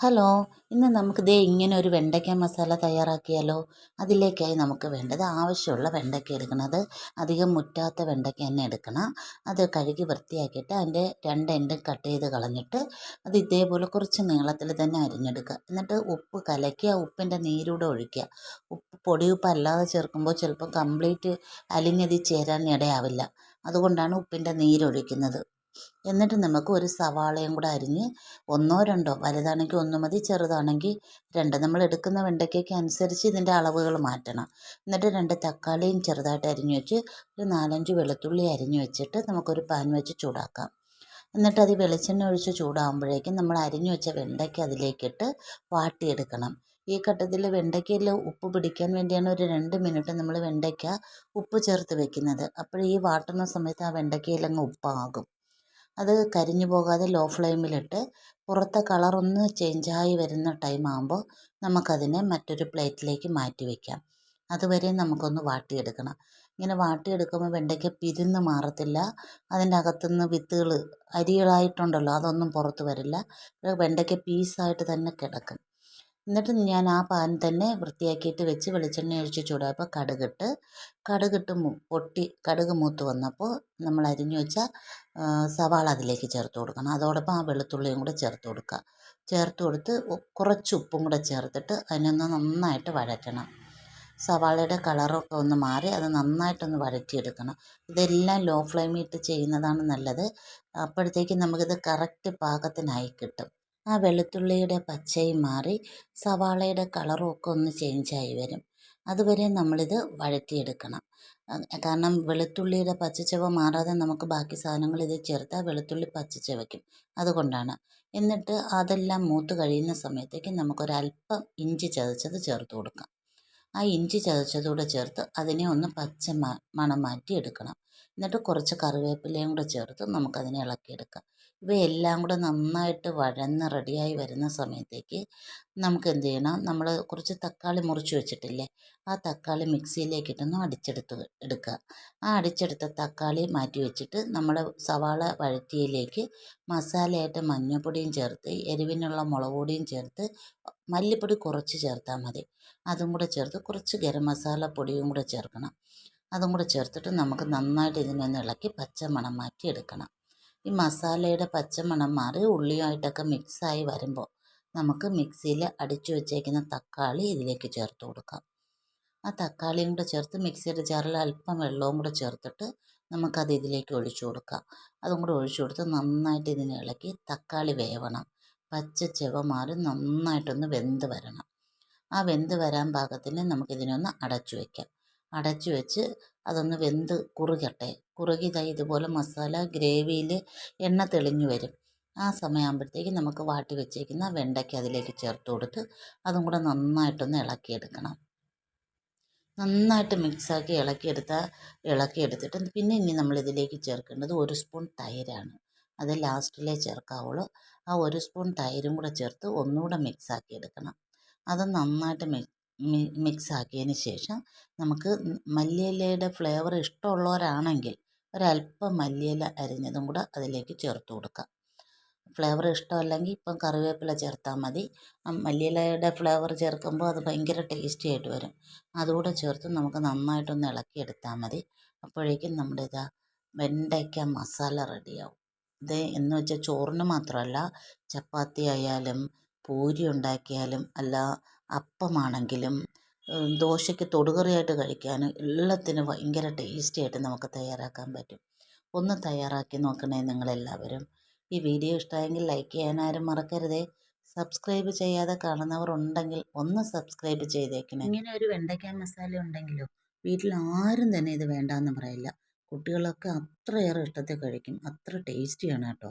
Hello ഇന്ന് നമുക്ക് ദേ ഇങ്ങനെ ഒരു വെണ്ടയ്ക്ക മസാല തയ്യാറാക്കിയാലോ? അതിലേക്കായി നമുക്ക് വേണ്ടത് ആവശ്യമുള്ള വെണ്ടയ്ക്ക എടുക്കണത്. അധികം മുറ്റാത്ത വെണ്ടയ്ക്ക തന്നെ എടുക്കണം. അത് കഴുകി വൃത്തിയാക്കിയിട്ട് അതിന്റെ രണ്ട് എൻഡും കട്ട് ചെയ്ത് കളഞ്ഞിട്ട് അത് ഇതേപോലെ കുറച്ച് നീളത്തിൽ തന്നെ അരിഞ്ഞെടുക്കുക. എന്നിട്ട് ഉപ്പ് കലക്കി ആ ഉപ്പിന്റെ നീരൂടെ ഒഴിക്കുക. ഉപ്പ് പൊടിയുപ്പ് അല്ലാതെ ചേർക്കുമ്പോൾ ചിലപ്പോൾ കംപ്ലീറ്റ് അലിഞ്ഞതി ചേരാൻ ഇടയാവില്ല. അതുകൊണ്ടാണ് ഉപ്പിന്റെ നീരൊഴിക്കുന്നത്. എന്നിട്ട് നമുക്ക് ഒരു സവാളയും കൂടെ അരിഞ്ഞ് ഒന്നോ രണ്ടോ വലുതാണെങ്കിൽ ഒന്ന് മതി ചെറുതാണെങ്കിൽ രണ്ട്. നമ്മൾ എടുക്കുന്ന വെണ്ടയ്ക്കയ്ക്ക് അനുസരിച്ച് ഇതിന്റെ അളവുകൾ മാറ്റണം. എന്നിട്ട് രണ്ട് തക്കാളിയും ചെറുതായിട്ട് അരിഞ്ഞു വെച്ച് ഒരു നാലഞ്ച് വെളുത്തുള്ളി അരിഞ്ഞു വെച്ചിട്ട് നമുക്കൊരു പാൻ വെച്ച് ചൂടാക്കാം. എന്നിട്ട് അത് വെളിച്ചെണ്ണ ഒഴിച്ച് ചൂടാകുമ്പോഴേക്കും നമ്മൾ അരിഞ്ഞു വെച്ച വെണ്ടയ്ക്ക അതിലേക്കിട്ട് വാട്ടിയെടുക്കണം. ഈ ഘട്ടത്തിൽ വെണ്ടയ്ക്കയിൽ ഉപ്പ് പിടിക്കാൻ വേണ്ടിയാണ് ഒരു രണ്ട് മിനിറ്റ് നമ്മൾ വെണ്ടയ്ക്ക ഉപ്പ് ചേർത്ത് വെക്കുന്നത്. അപ്പോൾ ഈ വാട്ടുന്ന സമയത്ത് ആ വെണ്ടയ്ക്കയിലങ്ങ് ഉപ്പാകും. അത് കരിഞ്ഞു പോകാതെ ലോ ഫ്ലെയിമിലിട്ട് പുറത്തെ കളറൊന്ന് ചേഞ്ചായി വരുന്ന ടൈം ആകുമ്പോൾ നമുക്കതിനെ മറ്റൊരു പ്ലേറ്റിലേക്ക് മാറ്റി വയ്ക്കാം അതുവരെ നമുക്കൊന്ന് വാട്ടിയെടുക്കണം. ഇങ്ങനെ വാട്ടിയെടുക്കുമ്പോൾ വെണ്ടയ്ക്ക പിരിന്ന് മാറത്തില്ല. അതിന്റെ അകത്തുനിന്ന് വിത്തുകൾ അരികളായിട്ടുണ്ടല്ലോ അതൊന്നും പുറത്ത് വരില്ല. വെണ്ടയ്ക്ക പീസായിട്ട് തന്നെ കിടക്കും. എന്നിട്ട് ഞാൻ ആ പാൻ തന്നെ വൃത്തിയാക്കിയിട്ട് വെച്ച് വെളിച്ചെണ്ണ ഒഴിച്ച് ചൂടായപ്പോൾ കടുകിട്ട് കടുകിട്ട് പൊട്ടി കടുക് മൂത്ത് വന്നപ്പോൾ നമ്മൾ അരിഞ്ഞു വെച്ച സവാള അതിലേക്ക് ചേർത്ത് കൊടുക്കണം. അതോടൊപ്പം ആ വെളുത്തുള്ളിയും കൂടെ ചേർത്ത് കൊടുക്കുക. ചേർത്ത് കൊടുത്ത് കുറച്ച് ഉപ്പും കൂടെ ചേർത്തിട്ട് അതിനൊന്ന് നന്നായിട്ട് വഴറ്റണം. സവാളയുടെ കളറൊക്കെ ഒന്ന് മാറി അത് നന്നായിട്ടൊന്ന് വഴറ്റിയെടുക്കണം. ഇതെല്ലാം ലോ ഫ്ലെയിമിൽ ഇട്ട് ചെയ്യുന്നതാണ് നല്ലത്. അപ്പോഴത്തേക്കും നമുക്കിത് കറക്റ്റ് പാകത്തിനായി കിട്ടും. ആ വെളുത്തുള്ളിയുടെ പച്ചയും മാറി സവാളയുടെ കളറും ഒക്കെ ഒന്ന് ചേഞ്ചായി വരും. അതുവരെ നമ്മളിത് വഴറ്റിയെടുക്കണം. കാരണം വെളുത്തുള്ളിയുടെ പച്ചച്ചവ മാറാതെ നമുക്ക് ബാക്കി സാധനങ്ങൾ ഇത് ചേർത്താൽ വെളുത്തുള്ളി പച്ചച്ചവയ്ക്കും. അതുകൊണ്ടാണ്. എന്നിട്ട് അതെല്ലാം മൂത്ത് കഴിയുന്ന സമയത്തേക്ക് നമുക്കൊരല്പം ഇഞ്ചി ചതച്ചത് ചേർത്ത് കൊടുക്കാം. ആ ഇഞ്ചി ചതച്ചതുകൂടെ ചേർത്ത് അതിനെ ഒന്ന് പച്ച മണം മാറ്റി എടുക്കണം എന്നിട്ട് കുറച്ച് കറിവേപ്പിലയും കൂടെ ചേർത്ത് നമുക്കതിനെ ഇളക്കിയെടുക്കാം. ഇവയെല്ലാം കൂടെ നന്നായിട്ട് വഴന്ന് റെഡിയായി വരുന്ന സമയത്തേക്ക് നമുക്ക് എന്ത് ചെയ്യണം? നമ്മൾ കുറച്ച് തക്കാളി മുറിച്ച് വെച്ചിട്ടില്ലേ? ആ തക്കാളി മിക്സിയിലേക്കിട്ടൊന്ന് അടിച്ചെടുത്ത് എടുക്കുക. ആ അടിച്ചെടുത്ത തക്കാളി മാറ്റി വെച്ചിട്ട് നമ്മുടെ സവാള വഴറ്റിയിലേക്ക് മസാലയായിട്ട് മഞ്ഞൾപ്പൊടിയും ചേർത്ത് എരിവിനുള്ള മുളക് പൊടിയും ചേർത്ത് മല്ലിപ്പൊടി കുറച്ച് ചേർത്താൽ മതി. അതും കൂടെ ചേർത്ത് കുറച്ച് ഗരം മസാല പൊടിയും കൂടെ ചേർക്കണം. അതും കൂടെ ചേർത്തിട്ട് നമുക്ക് നന്നായിട്ട് ഇതിനൊന്ന് ഇളക്കി പച്ചമണം മാറ്റി എടുക്കണം ഈ മസാലയുടെ പച്ചമണം മാറി ഉള്ളിയായിട്ടൊക്കെ മിക്സായി വരുമ്പോൾ നമുക്ക് മിക്സിയിൽ അടിച്ചു വെച്ചേക്കുന്ന തക്കാളി ഇതിലേക്ക് ചേർത്ത് കൊടുക്കാം. ആ തക്കാളിയും കൂടെ ചേർത്ത് മിക്സിയുടെ ജാറിൽ അല്പം വെള്ളവും കൂടെ ചേർത്തിട്ട് നമുക്കത് ഇതിലേക്ക് ഒഴിച്ചു കൊടുക്കാം. അതും കൂടെ ഒഴിച്ചു കൊടുത്ത് നന്നായിട്ട് ഇതിനെ ഇളക്കി തക്കാളി വേവണം. പച്ച ചെവ മാറി നന്നായിട്ടൊന്ന് വെന്ത് വരണം. ആ വെന്ത് വരാൻ പാകത്തിന് നമുക്കിതിനൊന്ന് അടച്ചു വയ്ക്കാം അടച്ചു വെച്ച് അതൊന്ന് വെന്ത് കുറുകട്ടെ. കുറുകി ഇതുപോലെ മസാല ഗ്രേവിയിൽ എണ്ണ തെളിഞ്ഞു വരും. ആ സമയമാകുമ്പോഴത്തേക്ക് നമുക്ക് വാട്ടി വെച്ചേക്കുന്ന വെണ്ടയ്ക്ക അതിലേക്ക് ചേർത്ത് കൊടുത്ത് അതും കൂടെ നന്നായിട്ടൊന്ന് ഇളക്കിയെടുക്കണം. നന്നായിട്ട് മിക്സാക്കി ഇളക്കിയെടുത്താൽ ഇളക്കിയെടുത്തിട്ട് പിന്നെ ഇനി നമ്മൾ ഇതിലേക്ക് ചേർക്കേണ്ടത് ഒരു സ്പൂൺ തൈരാണ്. അത് ലാസ്റ്റിലേ ചേർക്കാവുള്ളൂ. ആ ഒരു സ്പൂൺ തൈരും കൂടെ ചേർത്ത് ഒന്നുകൂടെ മിക്സാക്കി എടുക്കണം. അത് നന്നായിട്ട് മിക്സ് മിക്സ് ആക്കിയതിന് ശേഷം നമുക്ക് മല്ലിയിലയുടെ ഫ്ലേവർ ഇഷ്ടമുള്ളവരാണെങ്കിൽ ഒരല്പം മല്ലിയില അരിഞ്ഞതും കൂടെ അതിലേക്ക് ചേർത്ത് കൊടുക്കാം. ഫ്ലേവർ ഇഷ്ടമല്ലെങ്കിൽ ഇപ്പം കറിവേപ്പില ചേർത്താൽ മതി. മല്ലിയിലയുടെ ഫ്ലേവർ ചേർക്കുമ്പോൾ അത് ഭയങ്കര ടേസ്റ്റി ആയിട്ട് വരും. അതുകൂടെ ചേർത്ത് നമുക്ക് നന്നായിട്ടൊന്ന് ഇളക്കിയെടുത്താൽ മതി. അപ്പോഴേക്കും നമ്മുടെ ഇതാ വെണ്ടയ്ക്ക മസാല റെഡിയാവും. ഇത് എന്ന് വെച്ചാൽ ചോറിന് മാത്രമല്ല ചപ്പാത്തി ആയാലും പൂരി ഉണ്ടാക്കിയാലും അല്ല അപ്പമാണെങ്കിലും ദോശയ്ക്ക് തൊടുകറിയായിട്ട് കഴിക്കാൻ എല്ലാത്തിനും ഭയങ്കര ടേസ്റ്റി ആയിട്ട് നമുക്ക് തയ്യാറാക്കാൻ പറ്റും. ഒന്ന് തയ്യാറാക്കി നോക്കണേ നിങ്ങളെല്ലാവരും. ഈ വീഡിയോ ഇഷ്ടമായെങ്കിൽ ലൈക്ക് ചെയ്യാനാരും മറക്കരുതേ. സബ്സ്ക്രൈബ് ചെയ്യാതെ കാണുന്നവർ ഉണ്ടെങ്കിൽ ഒന്ന് സബ്സ്ക്രൈബ് ചെയ്തേക്കണേ. ഇങ്ങനെ ഒരു വെണ്ടയ്ക്ക മസാല ഉണ്ടെങ്കിലോ വീട്ടിൽ ആരും തന്നെ ഇത് വേണ്ടാന്ന് പറയില്ല. കുട്ടികളൊക്കെ അത്രയേറെ ഇഷ്ടത്തിൽ കഴിക്കും. അത്ര ടേസ്റ്റിയാണ് കേട്ടോ.